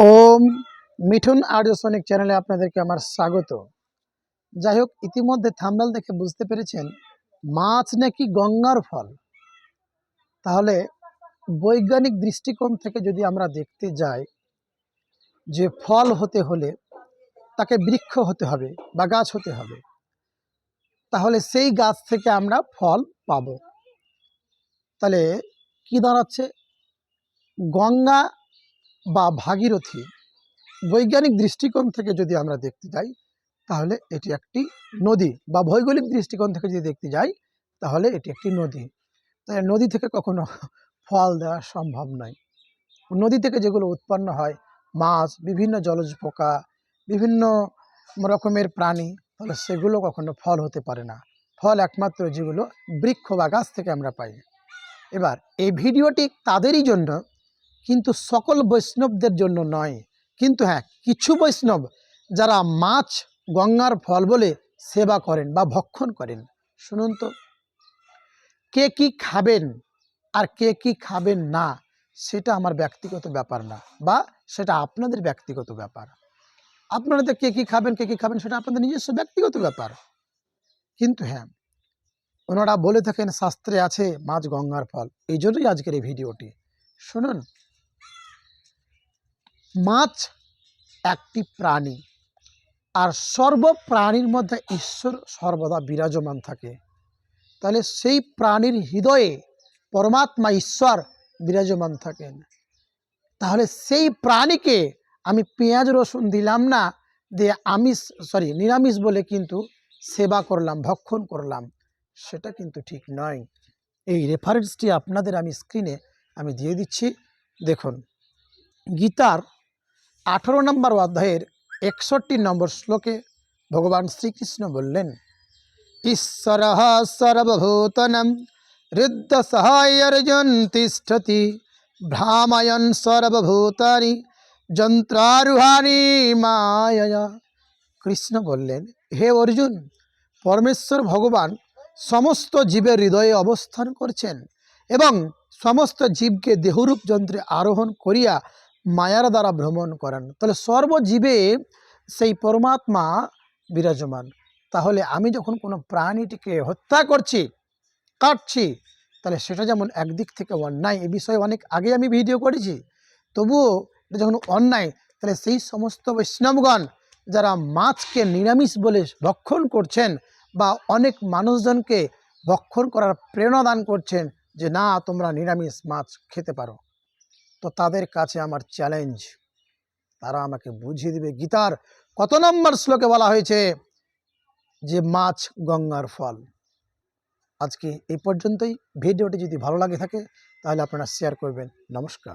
ওম মিঠুন আর্যসনিক চ্যানেলে আপনাদেরকে আমার স্বাগত। যাই হোক ইতিমধ্যে থাম্বেল দেখে বুঝতে পেরেছেন, মাছ নাকি গঙ্গার ফল। তাহলে বৈজ্ঞানিক দৃষ্টিকোণ থেকে যদি আমরা দেখতে যাই, যে ফল হতে হলে তাকে বৃক্ষ হতে হবে বা গাছ হতে হবে, তাহলে সেই গাছ থেকে আমরা ফল পাব। তাহলে কি দাঁড়াচ্ছে? গঙ্গা বা ভাগীরথী বৈজ্ঞানিক দৃষ্টিকোণ থেকে যদি আমরা দেখতে যাই, তাহলে এটি একটি নদী বা ভৌগোলিক দৃষ্টিকোণ থেকে যদি দেখতে যাই, তাহলে এটি একটি নদী। তাই নদী থেকে কখনো ফল দেওয়া সম্ভব নয়। নদী থেকে যেগুলো উৎপন্ন হয়, মাছ, বিভিন্ন জলজ পোকা, বিভিন্ন রকমের প্রাণী, তাহলে সেগুলো কখনো ফল হতে পারে না। ফল একমাত্র যেগুলো বৃক্ষ বা গাছ থেকে আমরা পাই। এবার, এই ভিডিওটি তাদেরই জন্য কিন্তু সকল বৈষ্ণবদের জন্য নয়। কিন্তু হ্যাঁ কিছু বৈষ্ণব যারা মাছ, গঙ্গার ফল বলে সেবা করেন বা ভক্ষণ করেন। শুনুন তো, কে কি খাবেন আর কে কি খাবেন না, সেটা আমার ব্যক্তিগত ব্যাপার না বা সেটা আপনাদের ব্যক্তিগত ব্যাপার। আপনারা কে কি খাবেন, কে কি খাবেন, সেটা আপনাদের নিজস্ব ব্যক্তিগত ব্যাপার। কিন্তু হ্যাঁ ওনারা বলে থাকেন শাস্ত্রে আছে মাছ, গঙ্গার ফল। এই জন্যই আজকের এই ভিডিওটি। শুনুন। মাছ একটি প্রাণী। আর সর্ব প্রাণীর মধ্যে ঈশ্বর সর্বদা বিরাজমান থাকে। তাহলে সেই প্রাণীর হৃদয়ে পরমাত্মা, ঈশ্বর বিরাজমান থাকেন। তাহলে সেই প্রাণীকে আমি পেঁয়াজ, রসুন দিলাম না, দিয়ে আমিষ সরি নিরামিষ বলে কিন্তু সেবা করলাম, ভক্ষণ করলাম, সেটা কিন্তু ঠিক নয়। এই রেফারেন্সটি আপনাদের আমি স্ক্রিনে আমি দিয়ে দিচ্ছি। দেখুন, গীতার আঠেরো নম্বর অধ্যায়ের একষট্টি নম্বর শ্লোকে ভগবান শ্রীকৃষ্ণ বললেন, ঈশ্বর সর্বভূতনম হৃদ্য সহায়র্জন তিষ্ঠতি, ভ্রামায়ণ সর্বভূতানি যন্ত্রারুহানি মায়া কৃষ্ণ বললেন, হে অর্জুন, পরমেশ্বর ভগবান সমস্ত জীবের হৃদয়ে অবস্থান করছেন এবং সমস্ত জীবকে দেহরূপ যন্ত্রে আরোহণ করিয়া মায়ার দ্বারা ভ্রমণ করেন। তাহলে সর্বজীবে সেই পরমাত্মা বিরাজমান। তাহলে আমি যখন কোনো প্রাণীটিকে হত্যা করছি, কাটছি, তাহলে সেটা যেমন একদিক থেকে অন্যায়, এ বিষয়ে অনেক আগে আমি ভিডিও করেছি, তবুও এটা যখন অন্যায়, তাহলে সেই সমস্ত বৈষ্ণবগণ যারা মাছকে নিরামিষ বলে ভক্ষণ করছেন বা অনেক মানুষজনকে ভক্ষণ করার প্রেরণা দান করছেন যে, না, তোমরা নিরামিষ মাছ খেতে পারো। তো তাদের কাছে আমার চ্যালেঞ্জ তারা আমাকে বুঝিয়ে দিবে। গীতার কত নম্বর শ্লোকে বলা হয়েছে যে, মাছ গঙ্গার ফল। আজকে এই পর্যন্তই। ভিডিওটি যদি ভালো লাগে থাকে, তাহলে আপনারা শেয়ার করবেন। নমস্কার।